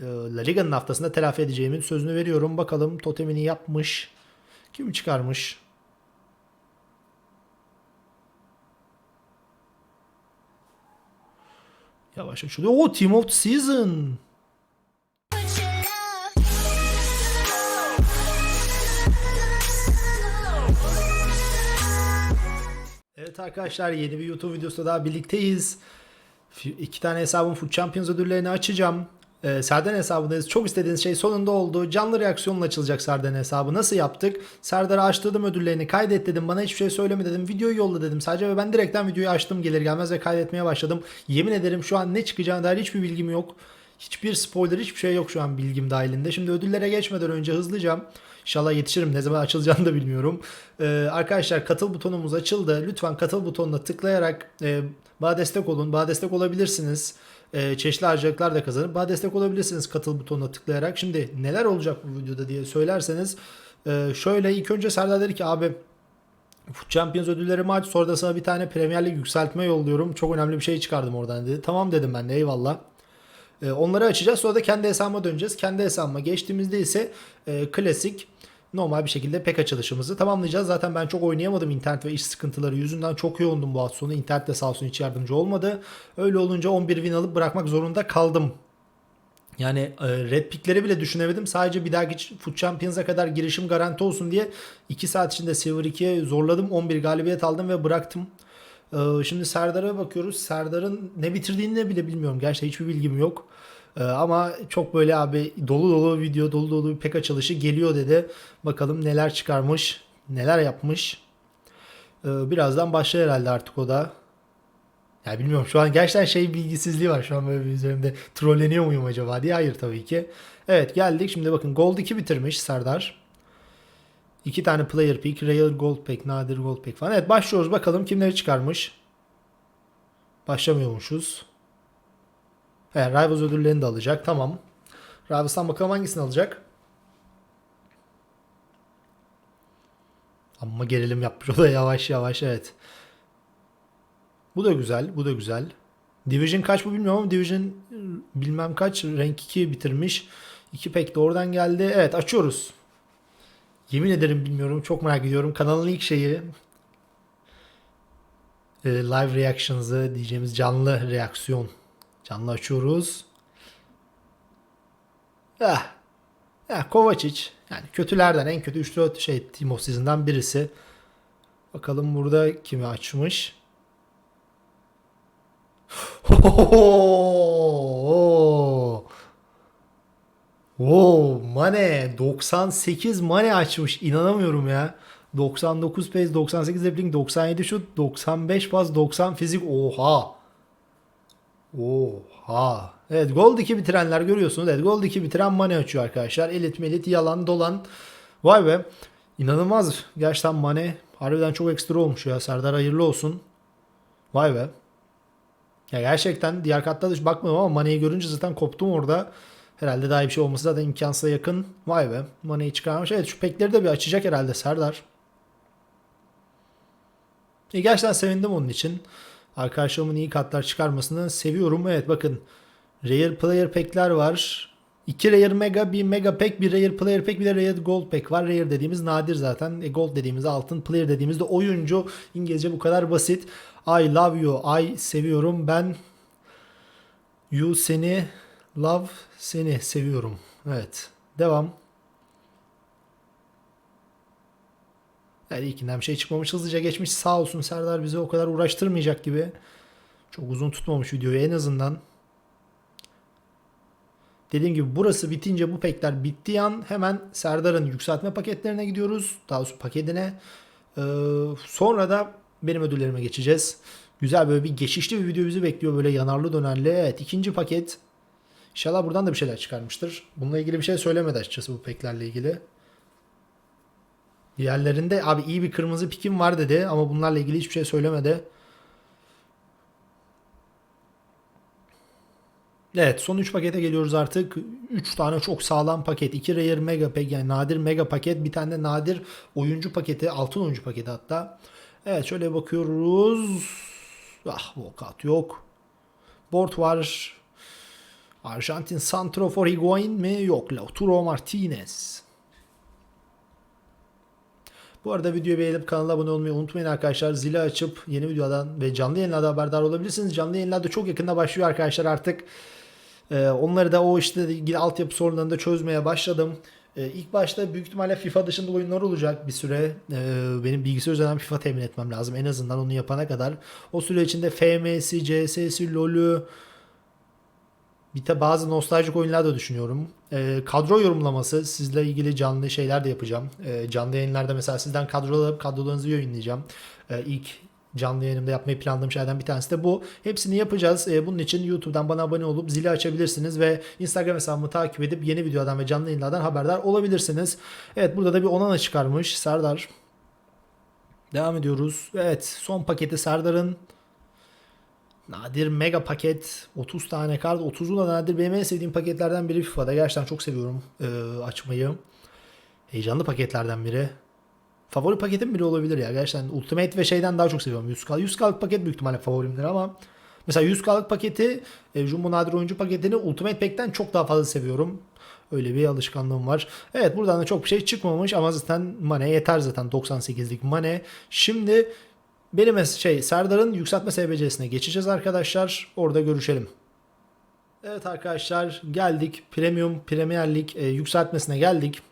e, La Liga'nın haftasında telafi edeceğimin sözünü veriyorum. Bakalım totemini yapmış. Kim çıkarmış? Yavaş açılıyor. O Team of the Season. Evet arkadaşlar yeni bir YouTube videosu daha birlikteyiz. İki tane hesabın Food Champions ödüllerini açacağım. Ee, Serden hesabındayız. Çok istediğiniz şey sonunda oldu. Canlı reaksiyonla açılacak Serden hesabı. Nasıl yaptık? Serdar'a açtırdım ödüllerini. Kaydet dedim. Bana hiçbir şey söyleme dedim. Videoyu yolla dedim. Sadece ve ben direkten videoyu açtım gelir gelmez ve kaydetmeye başladım. Yemin ederim şu an ne çıkacağına dair hiçbir bilgim yok. Hiçbir spoiler hiçbir şey yok şu an bilgim dahilinde. Şimdi ödüllere geçmeden önce hızlıca İnşallah yetişirim. Ne zaman açılacağını da bilmiyorum. Ee, arkadaşlar katıl butonumuz açıldı. Lütfen katıl butonuna tıklayarak e, bana destek olun. Bana destek olabilirsiniz. E, çeşitli harcılıklar da kazanıp bana destek olabilirsiniz katıl butonuna tıklayarak. Şimdi neler olacak bu videoda diye söylerseniz e, şöyle ilk önce Serdar dedi ki abi Champions ödüllerimi aç sonra da sana bir tane Premier Lig yükseltme yolluyorum. Çok önemli bir şey çıkardım oradan dedi. Tamam dedim ben de eyvallah. E, onları açacağız sonra da kendi hesabıma döneceğiz. Kendi hesabıma geçtiğimizde ise e, klasik normal bir şekilde pek açılışımızı tamamlayacağız. Zaten ben çok oynayamadım internet ve iş sıkıntıları yüzünden çok yoğundum bu hafta sonu. İnternet de sağ olsun hiç yardımcı olmadı. Öyle olunca 11 win alıp bırakmak zorunda kaldım. Yani e, red pickleri bile düşünemedim. Sadece bir dahaki Food Champions'a kadar girişim garanti olsun diye 2 saat içinde Silver 2'ye zorladım. 11 galibiyet aldım ve bıraktım. E, Şimdi Serdar'a bakıyoruz. Serdar'ın ne bitirdiğini bile bilmiyorum. Gerçekten hiçbir bilgim yok. E, Ama çok böyle abi dolu dolu video, dolu dolu bir pek açılışı geliyor dedi. Bakalım neler çıkarmış, neler yapmış. E, Birazdan başlar herhalde artık o da. Ya bilmiyorum şu an gerçekten şey bilgisizliği var şu an böyle bir üzerimde. Trolleniyor muyum acaba diye. Hayır tabii ki. Evet geldik. Şimdi bakın Gold 2 bitirmiş Serdar. İki tane player pick, rare gold pack, nadir gold pack falan. Evet başlıyoruz bakalım kimleri çıkarmış. Başlamıyormuşuz. Evet Rivals ödüllerini de alacak. Tamam. Rivals'tan bakalım hangisini alacak. Amma gerilim yapmış o da yavaş yavaş evet. Bu da güzel. Bu da güzel. Division kaç bu bilmiyorum ama Division bilmem kaç rank 2 bitirmiş. 2 pek de oradan geldi. Evet açıyoruz. Yemin ederim bilmiyorum. Çok merak ediyorum. Kanalın ilk şeyi e, live reactions'ı diyeceğimiz canlı reaksiyon. Canlı açıyoruz. Ah. Ya Kovacic yani kötülerden en kötü 3-4 şey Team Season'dan birisi. Bakalım burada kimi açmış. Oo, Mane 98 Mane açmış. İnanamıyorum ya. 99 pace, 98 dribbling, 97 şut, 95 pas, 90 fizik. Oha. Oha. Evet Gold 2 bitirenler görüyorsunuz. Evet Gold 2 bitiren Mane açıyor arkadaşlar. Elit melit yalan dolan. Vay be. İnanılmaz. Gerçekten Mane harbiden çok ekstra olmuş ya. Serdar hayırlı olsun. Vay be. Ya gerçekten diğer katta da bakmıyorum ama Mane'yi görünce zaten koptum orada. Herhalde daha iyi bir şey olması zaten imkansıza yakın. Vay be. Mane'yi çıkarmış. Evet şu pekleri de bir açacak herhalde Serdar. E, gerçekten sevindim onun için. Arkadaşlarımın iyi kartlar çıkarmasını seviyorum. Evet bakın. Rare Player Pack'ler var. 2 Rare Mega, bir Mega Pack, bir Rare Player Pack, bir de Rare Gold Pack var. Rare dediğimiz nadir zaten. E, Gold dediğimizde altın, Player dediğimizde oyuncu. İngilizce bu kadar basit. I love you, I seviyorum. Ben you seni, love seni seviyorum. Evet. Devam. Yani ilkinden bir şey çıkmamış. Hızlıca geçmiş. Sağ olsun Serdar bizi o kadar uğraştırmayacak gibi. Çok uzun tutmamış videoyu en azından. Dediğim gibi burası bitince bu pekler bittiği an hemen Serdar'ın yükseltme paketlerine gidiyoruz. Daha doğrusu paketine. Ee, sonra da benim ödüllerime geçeceğiz. Güzel böyle bir geçişli bir video bizi bekliyor. Böyle yanarlı dönerli. Evet ikinci paket. İnşallah buradan da bir şeyler çıkarmıştır. Bununla ilgili bir şey söylemedi açıkçası bu peklerle ilgili. Diğerlerinde abi iyi bir kırmızı pikim var dedi ama bunlarla ilgili hiçbir şey söylemedi. Evet son 3 pakete geliyoruz artık. 3 tane çok sağlam paket. 2 Rare Mega Pack yani nadir Mega paket. Bir tane de nadir oyuncu paketi. Altın oyuncu paketi hatta. Evet şöyle bakıyoruz. Ah walkout yok. Board var. Arjantin Santrofor Higuain mi? Yok. Lautaro Martinez. Bu arada videoyu beğenip kanala abone olmayı unutmayın arkadaşlar. Zili açıp yeni videodan ve canlı yayınlarda haberdar olabilirsiniz. Canlı yayınlar da çok yakında başlıyor arkadaşlar artık. Ee, onları da o işte ilgili altyapı sorunlarını da çözmeye başladım. Ee, ilk başta büyük ihtimalle FIFA dışında oyunlar olacak bir süre. Ee, benim bilgisayar üzerinden FIFA temin etmem lazım. En azından onu yapana kadar. O süre içinde FM'si, CS'si, LoL'ü, bir de bazı nostaljik oyunlar da düşünüyorum. Ee, kadro yorumlaması sizle ilgili canlı şeyler de yapacağım. Ee, canlı yayınlarda mesela sizden kadro alıp kadrolarınızı yayınlayacağım. Ee, ilk canlı yayınımda yapmayı planladığım şeylerden bir tanesi de bu. Hepsini yapacağız. Bunun için YouTube'dan bana abone olup zili açabilirsiniz ve Instagram hesabımı takip edip yeni videodan ve canlı yayınlardan haberdar olabilirsiniz. Evet burada da bir Onana çıkarmış Serdar. Devam ediyoruz. Evet son paketi Serdar'ın Nadir mega paket 30 tane kart. 30'u da nadir benim en sevdiğim paketlerden biri FIFA'da gerçekten çok seviyorum e, açmayı. Heyecanlı paketlerden biri. Favori paketim biri olabilir ya. Gerçekten Ultimate ve şeyden daha çok seviyorum. 100K 100K'lık paket büyük ihtimalle favorimdir ama. Mesela 100K'lık paketi e, Jumbo Nadir oyuncu paketini Ultimate Pack'ten çok daha fazla seviyorum. Öyle bir alışkanlığım var. Evet buradan da çok bir şey çıkmamış ama zaten Mane yeter zaten. 98'lik Mane. Şimdi benim şey Serdar'ın yükseltme SBC'sine geçeceğiz arkadaşlar. Orada görüşelim. Evet arkadaşlar geldik. Premium Premier Lig e, yükseltmesine geldik.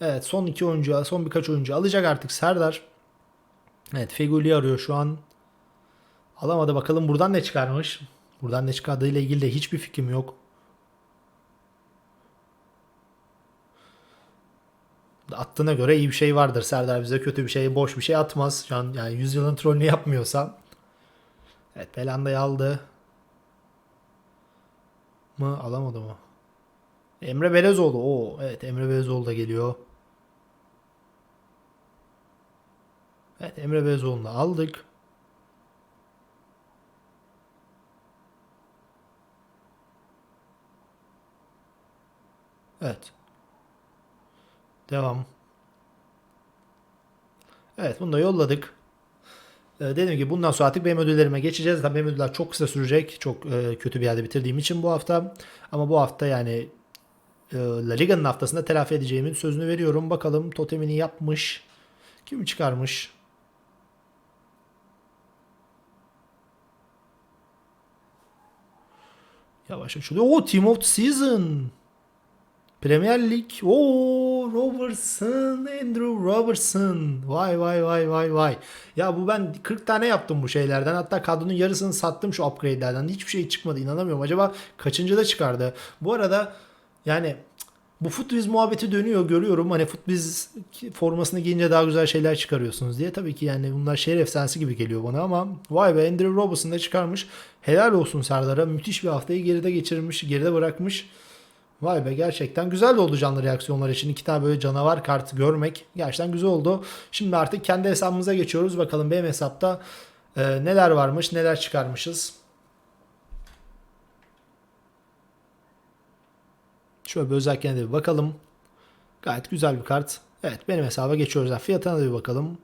Evet son iki oyuncu, son birkaç oyuncu alacak artık Serdar. Evet Feguli arıyor şu an. Alamadı bakalım buradan ne çıkarmış. Buradan ne çıkardığıyla ilgili de hiçbir fikrim yok. Attığına göre iyi bir şey vardır. Serdar bize kötü bir şey, boş bir şey atmaz. Şu an yani 100 yılın trollünü yapmıyorsa. Evet Belanda'yı aldı. Mı alamadı mı? Emre Belezoğlu. Oo, evet Emre Belezoğlu da geliyor. Evet Emre Belezoğlu'nu aldık. Evet. Devam. Evet bunu da yolladık. Ee, dediğim gibi bundan sonra artık benim ödüllerime geçeceğiz. Zaten benim ödüller çok kısa sürecek. Çok e, kötü bir yerde bitirdiğim için bu hafta. Ama bu hafta yani e, La Liga'nın haftasında telafi edeceğimin sözünü veriyorum. Bakalım totemini yapmış. Kim çıkarmış? Yavaş açılıyor. Oo Team of the Season. Premier Lig. Oo Robertson, Andrew Robertson. Vay vay vay vay vay. Ya bu ben 40 tane yaptım bu şeylerden. Hatta kadronun yarısını sattım şu upgrade'lerden. Hiçbir şey çıkmadı. inanamıyorum. Acaba kaçıncı da çıkardı? Bu arada yani bu Futbiz muhabbeti dönüyor görüyorum. Hani Futbiz formasını giyince daha güzel şeyler çıkarıyorsunuz diye. Tabii ki yani bunlar şehir efsanesi gibi geliyor bana ama vay be Andrew Robertson da çıkarmış. Helal olsun Serdar'a. Müthiş bir haftayı geride geçirmiş, geride bırakmış. Vay be gerçekten güzel oldu canlı reaksiyonlar için. iki tane böyle canavar kartı görmek gerçekten güzel oldu. Şimdi artık kendi hesabımıza geçiyoruz. Bakalım benim hesapta e, neler varmış, neler çıkarmışız. Şöyle bir özelliklerine de bir bakalım. Gayet güzel bir kart. Evet benim hesaba geçiyoruz. Fiyatına da bir bakalım.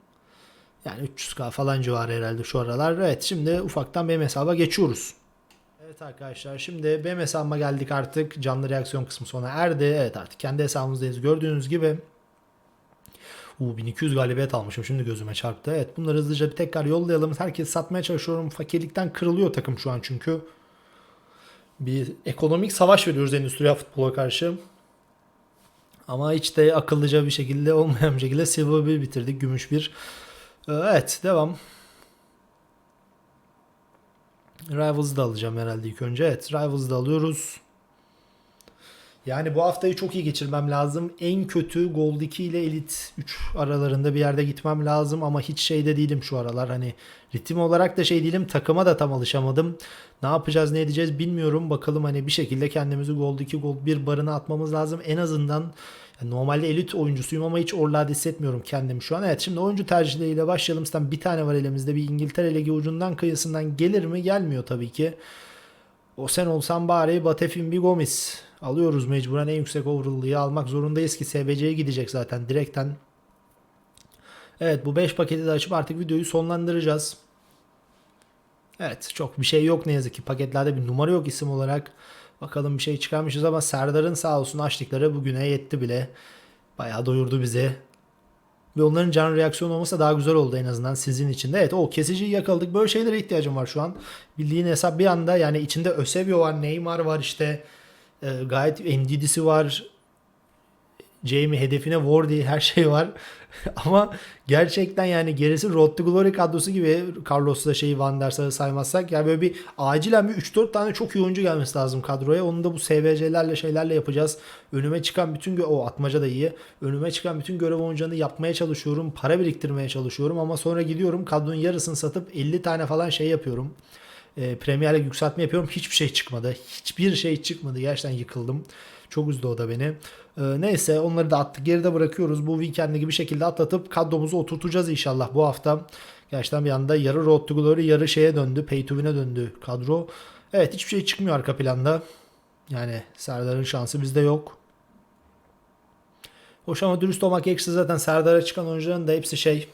Yani 300k falan civarı herhalde şu aralar. Evet şimdi ufaktan benim hesaba geçiyoruz. Evet arkadaşlar şimdi benim hesabıma geldik artık. Canlı reaksiyon kısmı sona erdi. Evet artık kendi hesabımızdayız. Gördüğünüz gibi Uu, 1200 galibiyet almışım şimdi gözüme çarptı. Evet bunları hızlıca bir tekrar yollayalım. Herkes satmaya çalışıyorum. Fakirlikten kırılıyor takım şu an çünkü. Bir ekonomik savaş veriyoruz endüstriyel futbola karşı. Ama hiç de akıllıca bir şekilde olmayan bir şekilde silver bir bitirdik. Gümüş bir. Evet devam. Rivals'ı da alacağım herhalde ilk önce. Evet Rivals'ı da alıyoruz. Yani bu haftayı çok iyi geçirmem lazım. En kötü Gold 2 ile Elite 3 aralarında bir yerde gitmem lazım ama hiç şeyde değilim şu aralar. Hani ritim olarak da şey değilim. Takıma da tam alışamadım. Ne yapacağız ne edeceğiz bilmiyorum. Bakalım hani bir şekilde kendimizi Gold 2 Gold 1 barına atmamız lazım. En azından yani normalde elit oyuncusuyum ama hiç orlada hissetmiyorum kendimi şu an. Evet şimdi oyuncu tercihleriyle başlayalım. Zaten bir tane var elimizde. Bir İngiltere Ligi ucundan kıyısından gelir mi? Gelmiyor tabii ki. O sen olsan bari Batefin bir Gomis. Alıyoruz mecburen en yüksek overall'ı almak zorundayız ki SBC'ye gidecek zaten direkten. Evet bu 5 paketi de açıp artık videoyu sonlandıracağız. Evet çok bir şey yok ne yazık ki paketlerde bir numara yok isim olarak. Bakalım bir şey çıkarmışız ama Serdar'ın sağ olsun açtıkları bugüne yetti bile. Bayağı doyurdu bizi. Ve onların can reaksiyonu olmasa daha güzel oldu en azından sizin için de. Evet o kesiciyi yakaladık. Böyle şeylere ihtiyacım var şu an. Bildiğin hesap bir anda yani içinde Eusebio var, Neymar var işte. E, gayet Ndidisi var. Jamie hedefine Wardy her şey var. Ama gerçekten yani gerisi Road to Glory kadrosu gibi Carlos'la şeyi Van der Sar'ı saymazsak yani böyle bir acilen bir 3-4 tane çok iyi oyuncu gelmesi lazım kadroya. Onu da bu SVC'lerle şeylerle yapacağız. Önüme çıkan bütün o atmaca da iyi. Önüme çıkan bütün görev oyuncularını yapmaya çalışıyorum. Para biriktirmeye çalışıyorum ama sonra gidiyorum kadronun yarısını satıp 50 tane falan şey yapıyorum. E, Premier Lig yükseltme yapıyorum. Hiçbir şey çıkmadı. Hiçbir şey çıkmadı. Gerçekten yıkıldım. Çok üzdü o da beni. Ee, neyse onları da attık. Geride bırakıyoruz. Bu weekend'i bir şekilde atlatıp kadromuzu oturtacağız inşallah bu hafta. Gerçekten bir anda yarı Road to Glory yarı şeye döndü. Pay to win'e döndü kadro. Evet hiçbir şey çıkmıyor arka planda. Yani Serdar'ın şansı bizde yok. Hoş ama dürüst olmak gerekirse zaten Serdar'a çıkan oyuncuların da hepsi şey e,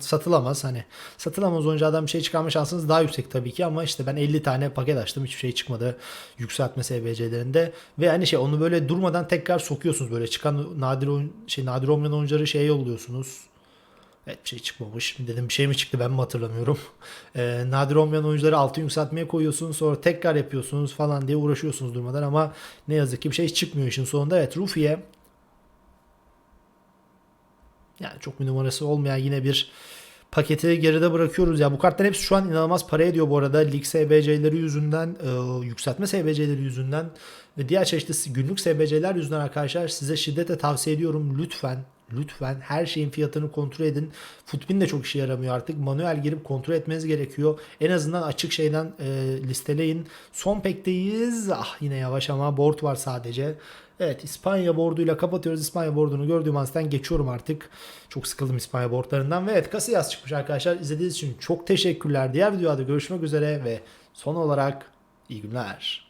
satılamaz hani satılamaz oyunculardan bir şey çıkarma şansınız daha yüksek tabii ki ama işte ben 50 tane paket açtım hiçbir şey çıkmadı yükseltme SBC'lerinde ve hani şey onu böyle durmadan tekrar sokuyorsunuz böyle çıkan nadir oyun şey nadir olmayan oyuncuları şeye yolluyorsunuz Evet bir şey çıkmamış. Dedim bir şey mi çıktı ben mi hatırlamıyorum. E, nadir olmayan oyuncuları altı yükseltmeye koyuyorsunuz sonra tekrar yapıyorsunuz falan diye uğraşıyorsunuz durmadan ama ne yazık ki bir şey çıkmıyor işin sonunda. Evet Rufi'ye yani çok bir numarası olmayan yine bir paketi geride bırakıyoruz. Ya bu kartların hepsi şu an inanılmaz para ediyor bu arada. Lig SBC'leri yüzünden, e, yükseltme SBC'leri yüzünden ve diğer çeşitli günlük SBC'ler yüzünden arkadaşlar size şiddetle tavsiye ediyorum. Lütfen Lütfen her şeyin fiyatını kontrol edin. Footbin de çok işe yaramıyor artık. Manuel girip kontrol etmeniz gerekiyor. En azından açık şeyden e, listeleyin. Son pekteyiz. Ah yine yavaş ama board var sadece. Evet İspanya borduyla kapatıyoruz. İspanya bordunu gördüğüm andan geçiyorum artık. Çok sıkıldım İspanya bordlarından. Ve evet Casillas çıkmış arkadaşlar. İzlediğiniz için çok teşekkürler. Diğer videoda görüşmek üzere ve son olarak iyi günler.